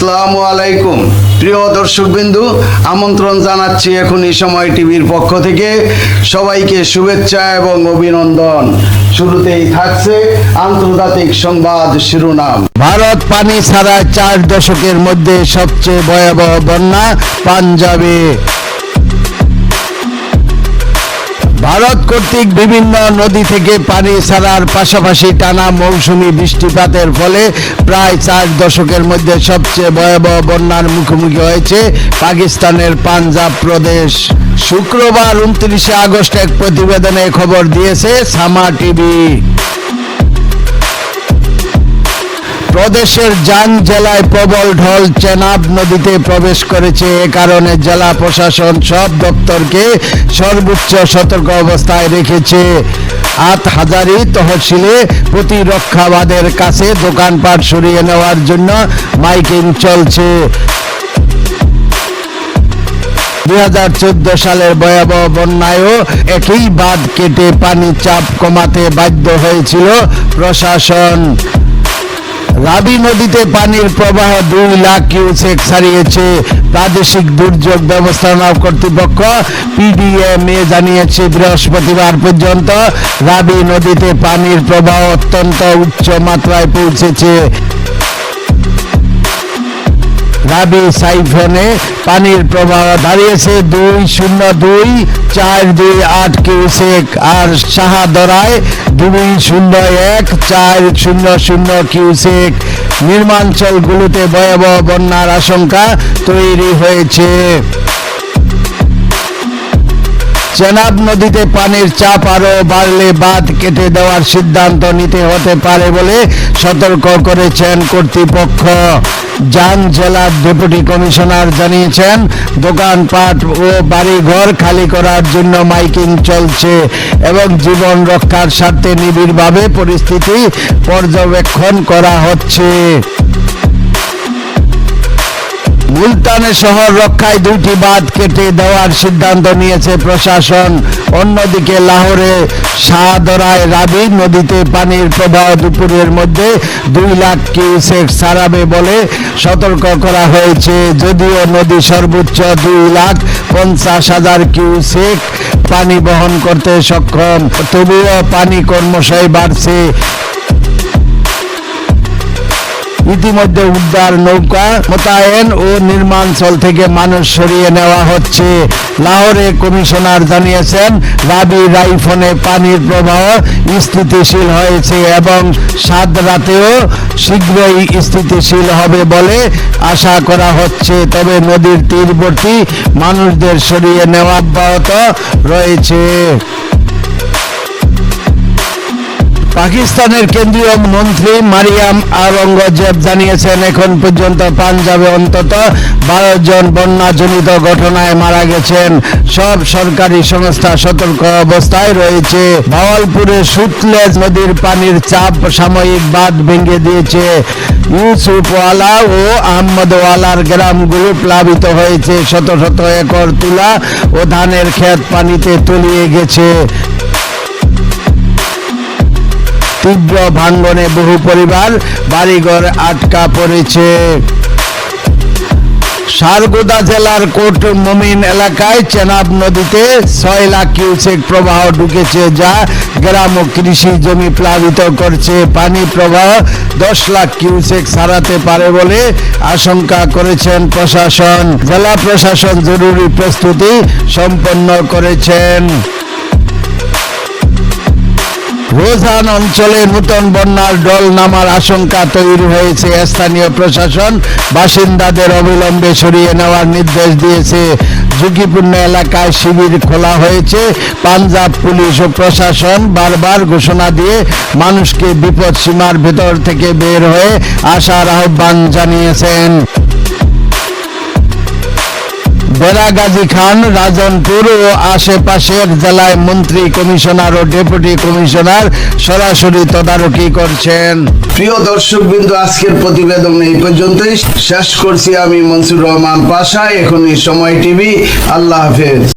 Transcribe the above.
আসসালামু আলাইকুম। প্রিয় দর্শকবিন্দু, আমন্ত্রণ জানাচ্ছি এখনই সময় টিভির পক্ষ থেকে। সবাইকে শুভেচ্ছা এবং অভিনন্দন। শুরুতেই থাকছে আন্তর্জাতিক সংবাদ শিরোনাম। ভারত পানি ছাড়া চার দশকের মধ্যে সবচেয়ে ভয়াবহ বন্যা পাঞ্জাবে। ভারত কর্তৃক বিভিন্ন নদী থেকে পানি ছাড়ার পাশাপাশি টানা মৌসুমি বৃষ্টিপাতের ফলে প্রায় চার দশকের মধ্যে সবচেয়ে ভয়াবহ বন্যার মুখোমুখি হয়েছে পাকিস্তানের পাঞ্জাব প্রদেশ। শুক্রবার উনত্রিশে আগস্ট এক প্রতিবেদনে খবর দিয়েছে সামা টিভি। প্রদেশের জাং জেলায় প্রবল ঢল চেনাব নদীতে প্রবেশ করেছে। এ কারণে জেলা প্রশাসন সব দপ্তরকে সর্বোচ্চ সতর্ক অবস্থায় রেখেছে। আট হাজারি তহসিলে প্রতিরক্ষাবাদের কাছে দোকানপাট সরিয়ে নেওয়ার জন্য মাইকিং চলছে। দু হাজার চোদ্দ সালের ভয়াবহ বন্যায়ও একই বাঁধ কেটে পানি চাপ কমাতে বাধ্য হয়েছিল প্রশাসন। রাবি নদীতে পানির প্রবাহ দুই লাখ কিউসেক ছাড়িয়েছে। প্রাদেশিক দুর্যোগ ব্যবস্থাপনা কর্তৃপক্ষ, পিডিএমএ জানিয়েছে বৃহস্পতিবার পর্যন্ত রাবি নদীতে পানির প্রবাহ অত্যন্ত উচ্চ মাত্রায় পৌঁছেছে। রাবি সাইফনে পানির প্রবাহ দাঁড়িয়েছে দুই শূন্য দুই, চার দুই আট কিউসেক। আর সাহাদরায় দুই শূন্য এক, চার শূন্য শূন্য কিউসেক। নির্মাঞ্চলগুলোতে ভয়াবহ বন্যার আশঙ্কা তৈরি হয়েছে। চেনাব নদীতে পানির চাপ আরও বাড়লে বাঁধ কেটে দেওয়ার সিদ্ধান্ত নিতে হতে পারে বলে সতর্ক করেছেন কর্তৃপক্ষ। জান জেলার ডেপুটি কমিশনার জানিয়েছেন, দোকানপাট ও বাড়িঘর খালি করার জন্য মাইকিং চলছে এবং জীবন রক্ষার স্বার্থে নিবিড়ভাবে পরিস্থিতি পর্যবেক্ষণ করা হচ্ছে। মুলতানে শহর রক্ষায় দুইটি বাঁধ কেটে দেওয়ার সিদ্ধান্ত নিয়েছে প্রশাসন। অন্যদিকে লাহোরে শাহদরায় রাবি নদীতে পানির প্রবাহ দুপুরের মধ্যে দুই লাখ কিউসেক ছাড়াবে বলে সতর্ক করা হয়েছে। যদিও নদী সর্বোচ্চ দুই লাখ পঞ্চাশ হাজার কিউসেক পানি বহন করতে সক্ষম, তবুও পানি ক্রমশই বাড়ছে। ইতিমধ্যে উদ্ধার নৌকা মোতায়েন ও নির্মাণস্থল থেকে মানুষ সরিয়ে নেওয়া হচ্ছে। লাহোরে কমিশনার জানিয়েছেন, রাবি রাইফনে পানির প্রবাহ স্থিতিশীল হয়েছে এবং সাত রাতেও শীঘ্রই স্থিতিশীল হবে বলে আশা করা হচ্ছে। তবে নদীর তীরবর্তী মানুষদের সরিয়ে নেওয়া অব্যাহত রয়েছে। পাকিস্তানের কেন্দ্রীয় মন্ত্রী মারিয়াম আরঙ্গজেব জানিয়েছেন, এখন পর্যন্ত পাঞ্জাবে অন্তত বারো জন বন্যাজনিত ঘটনায় মারা গেছেন। সব সরকারি সংস্থা সতর্ক অবস্থায় রয়েছে। ভাওয়ালপুরে সুতলেজ নদীর পানির চাপ সাময়িক বাঁধ ভেঙে দিয়েছে। ইউসুফওয়ালা ও আহমদওয়ালার গ্রামগুলো প্লাবিত হয়েছে। শত শত একর তুলা ও ধানের ক্ষেত পানিতে তলিয়ে গেছে। তীব্র ভাঙ্গনে বহু পরিবার বাড়িঘর আটকা পড়েছে। সারগোদা জেলার কোট মমিন এলাকায় চেনাব নদীতে ছয় লাখ কিউসেক প্রবাহ ঢুকেছে যা গ্রাম ও কৃষি জমি প্লাবিত করছে। পানি প্রবাহ দশ লাখ কিউসেক ছাড়াতে পারে বলে আশঙ্কা করেছেন প্রশাসন। জেলা প্রশাসন জরুরি প্রস্তুতি সম্পন্ন করেছেন। রোজান অঞ্চলে নতুন বন্যার ডল নামার আশঙ্কা তৈরি হয়েছে। স্থানীয় প্রশাসন বাসিন্দাদের অবিলম্বে সরিয়ে নেওয়ার নির্দেশ দিয়েছে। ঝুঁকিপূর্ণ এলাকায় শিবির খোলা হয়েছে। পাঞ্জাব পুলিশ ও প্রশাসন বারবার ঘোষণা দিয়ে মানুষকে বিপদ সীমার ভেতর থেকে বের হয়ে আসার আহ্বান জানিয়েছেন। বেড়াগাজী খান, রাজনপুর ও আশেপাশের জেলায় মন্ত্রী কমিশনার ও ডেপুটি কমিশনার সরাসরি তদারকি করছেন। প্রিয় দর্শক বিন্দু আজকের প্রতিবেদন এই পর্যন্তই। শেষ করছি আমি মনসুর রহমান পাশা, এখনই সময় টিভি। আল্লাহ হাফেজ।